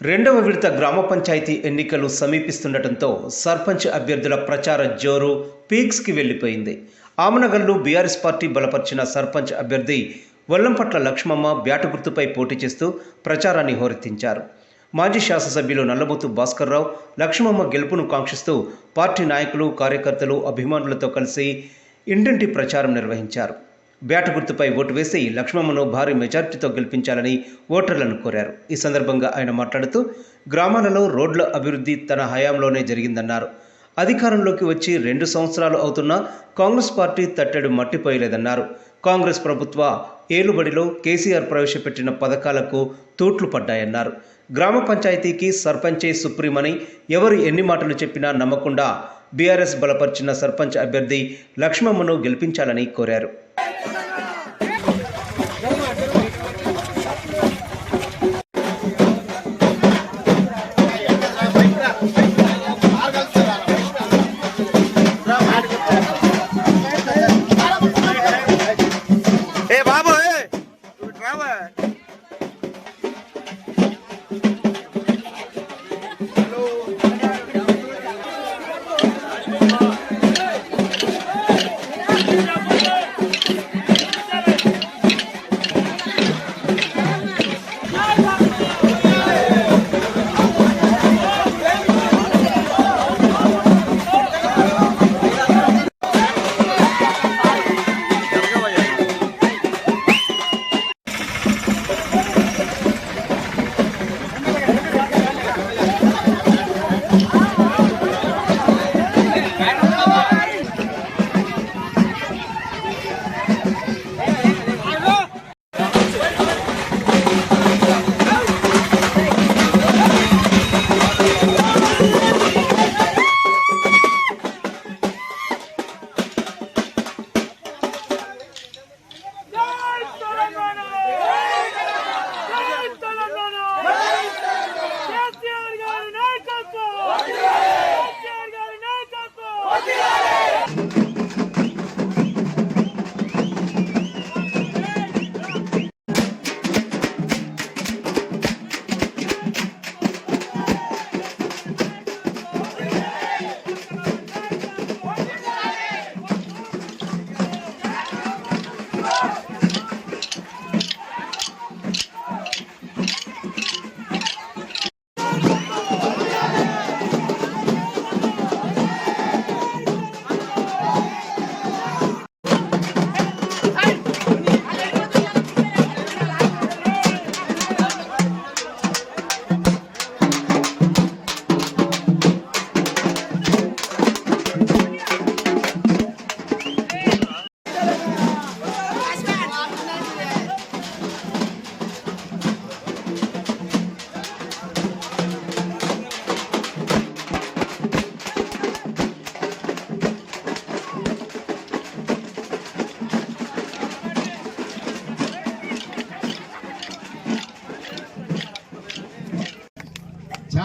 రెండవ విడత గ్రామ పంచాయతీ ఎన్నికలు సమీపిస్తుండటంతో సర్పంచ్ అభ్యర్థుల ప్రచార జోరు పీక్స్కి వెళ్ళిపోయింది ఆమనగల్లు బీఆర్ఎస్ పార్టీ బలపరిచిన సర్పంచ్ అభ్యర్థి వల్లంపట్ల లక్ష్మమ్మ బ్యాటు గుర్తుపై పోటీ చేస్తూ ప్రచారాన్ని హోరెత్తించారు. మాజీ శాసనసభ్యులు నల్లబోతు భాస్కర్రావు లక్ష్మమ్మ గెలుపును కాంక్షిస్తూ పార్టీ నాయకులు కార్యకర్తలు అభిమానులతో కలిసి ఇంటింటి ప్రచారం నిర్వహించారు. బ్యాట్ గుర్తుపై ఓటు వేసి లక్ష్మమ్మను భారీ మెజార్టీతో గెలిపించాలని ఓటర్లను కోరారు. ఈ సందర్భంగా ఆయన మాట్లాడుతూ గ్రామాలలో రోడ్ల అభివృద్ధి తన హయాంలోనే జరిగిందన్నారు. అధికారంలోకి వచ్చి రెండు సంవత్సరాలు అవుతున్నా కాంగ్రెస్ పార్టీ తట్టెడు మట్టిపోయలేదన్నారు. కాంగ్రెస్ ప్రభుత్వ ఏలుబడిలో కేసీఆర్ ప్రవేశపెట్టిన పథకాలకు తూట్లు పడ్డాయన్నారు. గ్రామ పంచాయతీకి సర్పంచే సుప్రీమని ఎవరు ఎన్ని మాటలు చెప్పినా నమ్మకుండా బీఆర్ఎస్ బలపరిచిన సర్పంచ్ అభ్యర్థి లక్ష్మమ్మను గెలిపించాలని కోరారు. umbrella.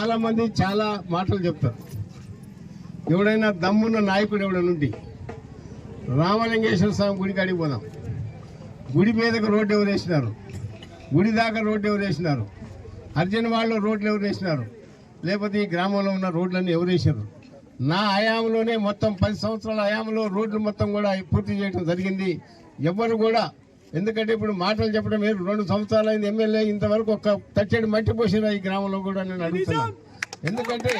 చాలా మంది చాలా మాటలు చెప్తారు. ఎవడైనా దమ్మున్న నాయకుడు ఎవడైనా ఉండి రామలింగేశ్వర స్వామి గుడి కాడికి పోదాం. గుడి మీదకు రోడ్డు ఎవరు వేసినారు? గుడి దాకా రోడ్డు ఎవరు వేసినారు? అర్జున్ వాళ్ళు రోడ్లు ఎవరు వేసినారు? లేకపోతే ఈ గ్రామంలో ఉన్న రోడ్లన్నీ ఎవరు వేసారు నా హయాంలోనే మొత్తం పది సంవత్సరాల హయాంలో రోడ్లు మొత్తం కూడా పూర్తి చేయడం జరిగింది. ఎవరు కూడా ఎందుకంటే ఇప్పుడు మాటలు చెప్పడం వేరు రెండు సంవత్సరాలు అయింది ఎమ్మెల్యే ఇంతవరకు ఒక తట్టెడు మట్టి పోసిన ఈ గ్రామంలో కూడా నేను అడుగుతున్నాను. ఎందుకంటే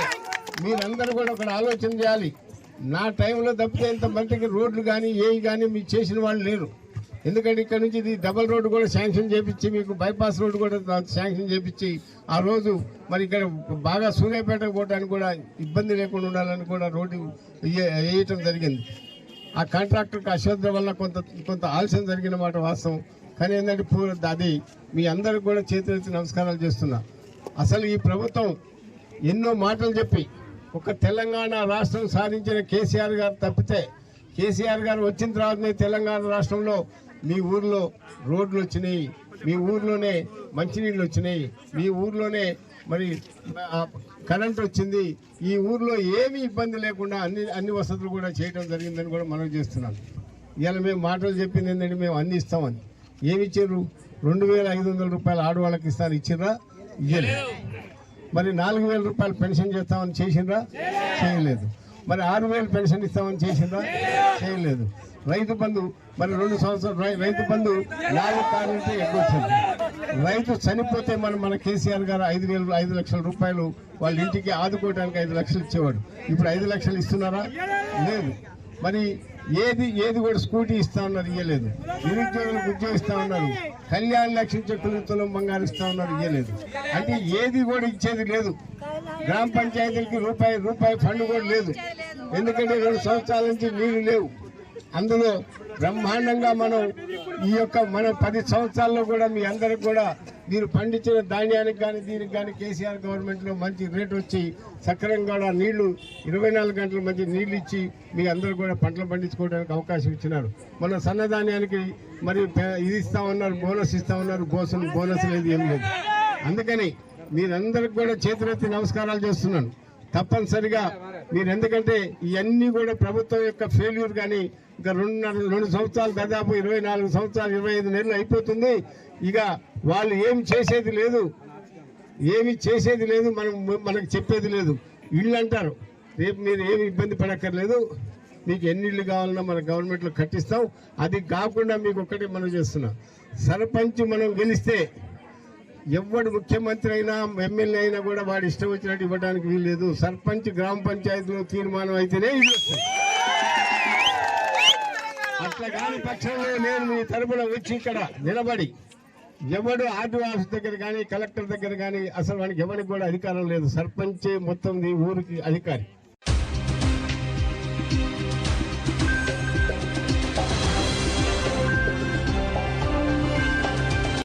మీరందరూ కూడా ఒక ఆలోచన చేయాలి. నా టైంలో తప్పితే ఇంత మందికి రోడ్లు కానీ ఏవి కానీ మీకు చేసిన వాళ్ళు లేరు. ఎందుకంటే ఇక్కడ నుంచి ఇది డబల్ రోడ్డు కూడా శాంక్షన్ చేపించి మీకు బైపాస్ రోడ్డు కూడా శాంక్షన్ చేపించి ఆ రోజు మరి ఇక్కడ బాగా సూర్యాపేట పోవడానికి కూడా ఇబ్బంది లేకుండా ఉండాలని కూడా రోడ్డు వేయ- వేయటం జరిగింది. ఆ కాంట్రాక్టర్కి అశ్రద్ధ వల్ల కొంత కొంత ఆలస్యం జరిగిన మాట వాస్తవం. కానీ ఏంటంటే పూ అది మీ అందరికి కూడా చేతులెత్తి నమస్కారాలు చేస్తున్నా. అసలు ఈ ప్రభుత్వం ఎన్నో మాటలు చెప్పి ఒక తెలంగాణ రాష్ట్రం సాధించిన కేసీఆర్ గారు తప్పితే కేసీఆర్ గారు వచ్చిన తర్వాతనే తెలంగాణ రాష్ట్రంలో మీ ఊర్లో రోడ్లు వచ్చినాయి మీ ఊర్లోనే మంచినీళ్ళు వచ్చినాయి. మీ ఊర్లోనే మరి కరెంట్ వచ్చింది. ఈ ఊర్లో ఏమీ ఇబ్బంది లేకుండా అన్ని అన్ని వసతులు కూడా చేయడం జరిగిందని కూడా మనం చేస్తున్నాం. ఇవాళ మేము మాటలు చెప్పింది ఏంటంటే మేము అన్ని ఇస్తామని. ఏమి ఇచ్చారు? రెండు వేల ఐదు వందల రూపాయలు ఆడవాళ్ళకి ఇస్తాను ఇచ్చిర్రా ఇయ్యలేదు. మరి నాలుగు వేల రూపాయలు పెన్షన్ చేస్తామని చేసిండ్రా? చేయలేదు. మరి ఆరు వేలు పెన్షన్ ఇస్తామని చేసిండ్రా? చేయలేదు. రైతు బంధు మరి రెండు సంవత్సరాలు రై- రైతు బంధు నాలుగు కారణంటే ఎక్కువ వచ్చింది. రైతు చనిపోతే మనం మన కేసీఆర్ గారు ఐదు వేలు ఐదు లక్షల రూపాయలు వాళ్ళ ఇంటికి ఆదుకోవడానికి ఐదు లక్షలు ఇచ్చేవాడు. ఇప్పుడు ఐదు లక్షలు ఇస్తున్నారా? లేదు. మరి ఏది ఏది కూడా స్కూటీ ఇస్తా ఉన్నారు ఇవ్వలేదు నిరుద్యోగులకు ఉద్యోగం ఇస్తా ఉన్నారు. కళ్యాణ లక్ష్మి చెక్కులు తులం బంగారు ఇస్తా ఉన్నారు ఇవ్వలేదు అంటే ఏది కూడా ఇచ్చేది లేదు. గ్రామ పంచాయతీలకి రూపాయి రూపాయి ఫండ్ కూడా లేదు. ఎందుకంటే రెండు సంవత్సరాల నుంచి నీళ్ళు లేవు. అందులో బ్రహ్మాండంగా మనం ఈ యొక్క మన పది సంవత్సరాల్లో కూడా మీ అందరికి కూడా మీరు పండించిన ధాన్యానికి కానీ దీనికి కానీ కేసీఆర్ గవర్నమెంట్లో మంచి రేట్ వచ్చి సక్రమంగా కూడా నీళ్ళు ఇరవై నాలుగు గంటలు మంచి నీళ్ళు ఇచ్చి మీ అందరూ కూడా పంటలు పండించుకోవడానికి అవకాశం ఇచ్చినారు. మన సన్నధాన్యానికి మరి పే- ఇది ఇస్తామన్నారు బోనస్ ఇస్తామన్నారు బోసం బోనస్ లేదు ఏం లేదు. అందుకని మీరందరికి కూడా చేతులెత్తి నమస్కారాలు చేస్తున్నాను. తప్పనిసరిగా మీరు ఎందుకంటే ఇవన్నీ కూడా ప్రభుత్వం యొక్క ఫెయిల్యూర్ కానీ ఇంకా రెండున్నర రెండు సంవత్సరాలు దాదాపు ఇరవై నాలుగు సంవత్సరాలు ఇరవై ఐదు నెలలు అయిపోతుంది. ఇక వాళ్ళు ఏమి చేసేది లేదు. ఏమి చేసేది లేదు మనం మనకు చెప్పేది లేదు. ఇళ్ళు అంటారు. రేపు మీరు ఏమి ఇబ్బంది పడక్కర్లేదు. మీకు ఎన్ని ఇళ్ళు కావాలన్నా మన గవర్నమెంట్లో కట్టిస్తాం. అది కాకుండా మీకు ఒక్కటే మనం చేస్తున్నాం. సర్పంచ్ మనం గెలిస్తే ఎవడు ముఖ్యమంత్రి అయినా ఎమ్మెల్యే అయినా కూడా వాడు ఇష్టం వచ్చినట్టు ఇవ్వడానికి వీల్లేదు. సర్పంచ్ గ్రామ పంచాయతీలో తీర్మానం అయితేనే ఇది అట్లా కాని పక్షంలో నేను మీ తరపున వచ్చి ఇక్కడ నిలబడి ఎవడు ఆర్డీఓ దగ్గర కానీ కలెక్టర్ దగ్గర కానీ అసలు వానికి ఎవరికి కూడా అధికారం లేదు. సర్పంచే మొత్తం ఊరికి అధికారి.